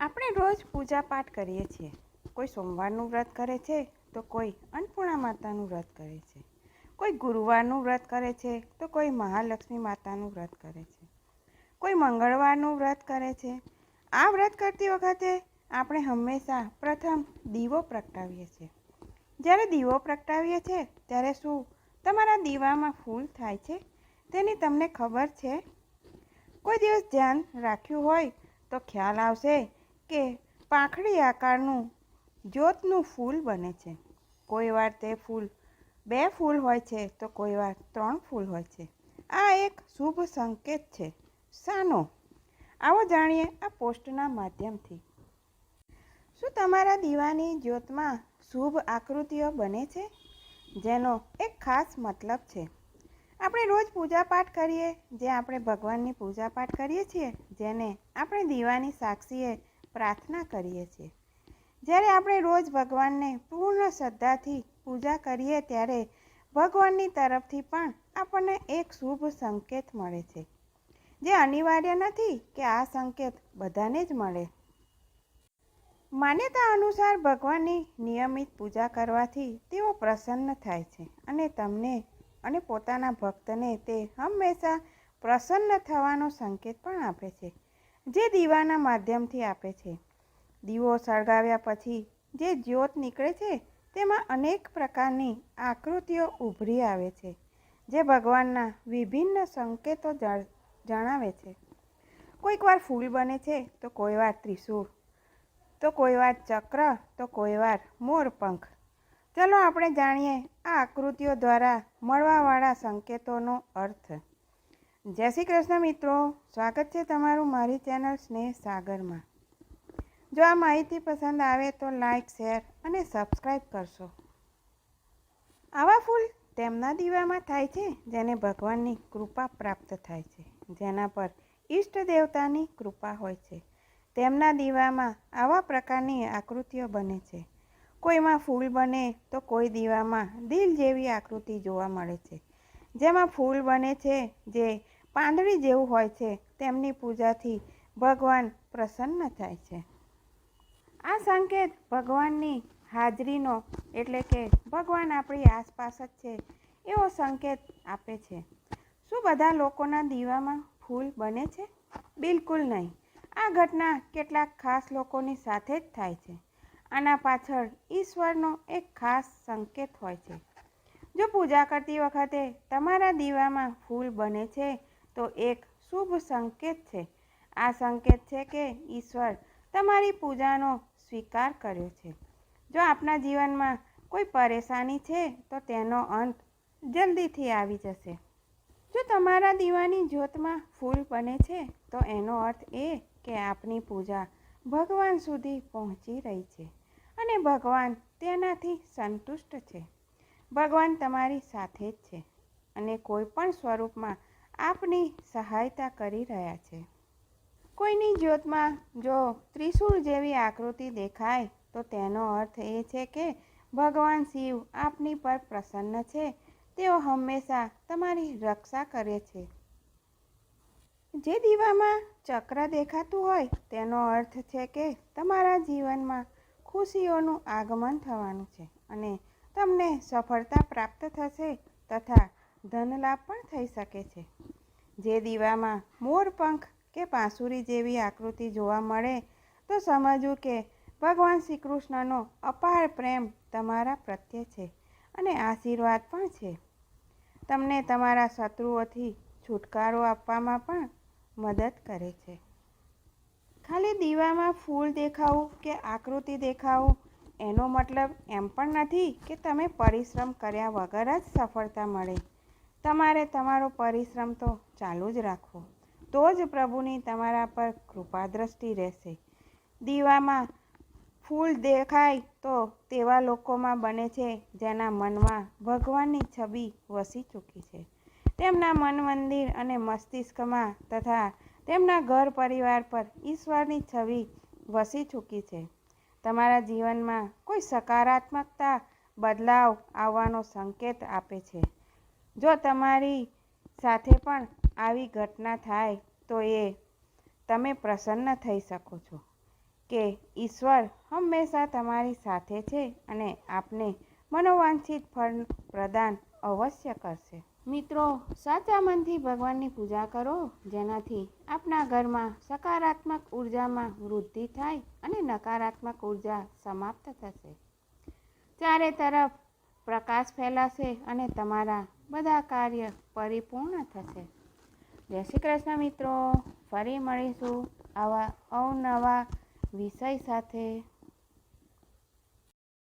આપણે રોજ પૂજા પાઠ કરીએ છીએ. કોઈ સોમવારનું વ્રત કરે છે તો કોઈ અન્નપૂર્ણા માતાનું વ્રત કરે છે. કોઈ ગુરુવારનું વ્રત કરે છે તો કોઈ મહાલક્ષ્મી માતાનું વ્રત કરે છે. કોઈ મંગળવારનું વ્રત કરે છે. આ વ્રત કરતી વખતે આપણે હંમેશા પ્રથમ દીવો પ્રગટાવીએ છીએ. જ્યારે દીવો પ્રગટાવીએ છીએ ત્યારે શું? તમારા દીવામાં ફૂલ થાય છે? તેની તમને ખબર છે? કોઈ દિવસ ધ્યાન રાખ્યું હોય તો ખ્યાલ આવશે કે પાંખડી આકારનું જ્યોતનું ફૂલ બને છે. કોઈ વાર તે ફૂલ બે ફૂલ હોય છે તો કોઈ વાર ત્રણ ફૂલ હોય છે. આ એક શુભ સંકેત છે. શાનો આવો જાણીએ આ પોસ્ટના માધ્યમથી. શું તમારા દીવાની જ્યોતમાં શુભ આકૃતિઓ બને છે? જેનો એક ખાસ મતલબ છે. આપણે રોજ પૂજાપાઠ કરીએ, જે આપણે ભગવાનની પૂજાપાઠ કરીએ છીએ, જેને આપણે દીવાની સાક્ષીએ પ્રાર્થના કરીએ છીએ. જ્યારે આપણે રોજ ભગવાનને પૂર્ણ શ્રદ્ધાથી પૂજા કરીએ ત્યારે ભગવાનની તરફથી પણ આપણને એક શુભ સંકેત મળે છે. જે અનિવાર્ય નથી કે આ સંકેત બધાને જ મળે. માન્યતા અનુસાર ભગવાનની નિયમિત પૂજા કરવાથી તેઓ પ્રસન્ન થાય છે અને તમને અને પોતાના ભક્તને તે હંમેશા પ્રસન્ન થવાનો સંકેત પણ આપે છે. જે દીવાના માધ્યમથી આપે છે. દીવો સળગાવ્યા પછી જે જ્યોત નીકળે છે, તેમાં અનેક પ્રકારની આકૃતિઓ ઉભરી આવે છે, જે ભગવાનના વિભિન્ન સંકેતો જણાવે છે. કોઈક વાર ફૂલ બને છે, તો કોઈ વાર ત્રિશૂળ, તો કોઈ વાર ચક્ર, તો કોઈ વાર મોરપંખ. ચલો આપણે જાણીએ આ આકૃતિઓ દ્વારા મળવાવાળા સંકેતોનો અર્થ. જય શ્રી કૃષ્ણ મિત્રો. સ્વાગત છે તમારું મારી ચેનલ સ્નેહ સાગરમાં. જો આ માહિતી પસંદ આવે તો લાઈક, શેર અને સબસ્ક્રાઈબ કરશો. આવા ફૂલ તેમના દીવામાં થાય છે જેને ભગવાનની કૃપા પ્રાપ્ત થાય છે. જેના પર ઈષ્ટ દેવતાની કૃપા હોય છે. તેમના દીવામાં આવા પ્રકારની આકૃતિઓ બને છે. કોઈમાં ફૂલ બને તો કોઈ દીવામાં દિલ જેવી આકૃતિ જોવા મળે છે. જેમાં ફૂલ બને છે જે પાંદડી જેવું હોય છે, તેમની પૂજાથી ભગવાન પ્રસન્ન થાય છે. આ સંકેત ભગવાનની હાજરીનો એટલે કે ભગવાન આપણી આસપાસ જ છે, એવો સંકેત આપે છે. શું બધા લોકોના દીવામાં ફૂલ બને છે? બિલકુલ નહીં. આ ઘટના કેટલાક ખાસ લોકોની સાથે જ થાય છે. આના પાછળ ઈશ્વરનો એક ખાસ સંકેત હોય છે. જો પૂજા કરતી વખતે તમારા દીવામાં ફૂલ બને છે તો એક શુભ સંકેત છે. આ સંકેત છે કે ઈશ્વર તમારી પૂજાનો સ્વીકાર કર્યો છે. જો આપના જીવનમાં કોઈ પરેશાની છે, તો તેનો અંત જલ્દીથી આવી જશે. જો તમારા દીવાની જ્યોતમાં ફૂલ બને છે, તો એનો અર્થ એ કે આપની પૂજા ભગવાન સુધી પહોંચી રહી છે અને ભગવાન તેનાથી સંતુષ્ટ છે. ભગવાન તમારી સાથે જ છે અને કોઈ પણ સ્વરૂપમાં આપની સહાયતા કરી રહ્યા છે. કોઈની જ્યોતમાં જો ત્રિશૂળ જેવી આકૃતિ દેખાય, તો તેનો અર્થ એ છે કે ભગવાન શિવ આપની પર પ્રસન્ન છે. તેઓ હંમેશા તમારી રક્ષા કરે છે. જે દીવામાં ચક્ર દેખાતું હોય, તેનો અર્થ છે કે તમારા જીવનમાં ખુશીઓનું આગમન થવાનું છે અને તમને સફળતા પ્રાપ્ત થશે તથા ધનલાભ પણ થઈ શકે છે. જે દીવામાં મોરપંખ કે પાંસુરી જેવી આકૃતિ જોવા મળે, તો સમજવું કે ભગવાન શ્રી કૃષ્ણનો અપાર પ્રેમ તમારા પ્રત્યે છે અને આશીર્વાદ પણ છે. તમને તમારા શત્રુઓથી છુટકારો આપવામાં પણ મદદ કરે છે. ખાલી દીવામાં ફૂલ દેખાવું કે આકૃતિ દેખાવું, એનો મતલબ એમ પણ નથી કે તમે પરિશ્રમ કર્યા વગર જ સફળતા મળે. તમારે તમારો પરિશ્રમ તો ચાલુ જ રાખવો. તો જ પ્રભુની તમારા પર કૃપા દ્રષ્ટિ રહેશે. દીવામાં ફૂલ દેખાય તો તેવા લોકોમાં બને છે જેના મનમાં ભગવાનની છબી વસી ચૂકી છે. તેમના મન મંદિર અને મસ્તિષ્કમાં તથા તેમના ઘર પરિવાર પર ઈશ્વરની છબી વસી ચૂકી છે. તમારા જીવનમાં કોઈ સકારાત્મકતા, બદલાવ આવવાનો સંકેત આપે છે. જો તમારી સાથે પણ આવી ઘટના થાય, તો એ તમે પ્રસન્ન થઈ શકો છો કે ઈશ્વર હંમેશા તમારી સાથે છે અને આપને મનોવાંછિત ફળ પ્રદાન અવશ્ય કરશે. મિત્રો સાચા મનથી ભગવાનની પૂજા કરો, જેનાથી આપના ઘરમાં સકારાત્મક ઉર્જામાં વૃદ્ધિ થાય અને નકારાત્મક ઊર્જા સમાપ્ત થશે. ચારે તરફ પ્રકાશ ફેલાશે અને તમારા બધા કાર્ય પરિપૂર્ણ થશે. જય શ્રી કૃષ્ણ મિત્રો. ફરી મળીશું આવા અવનવા વિષય સાથે.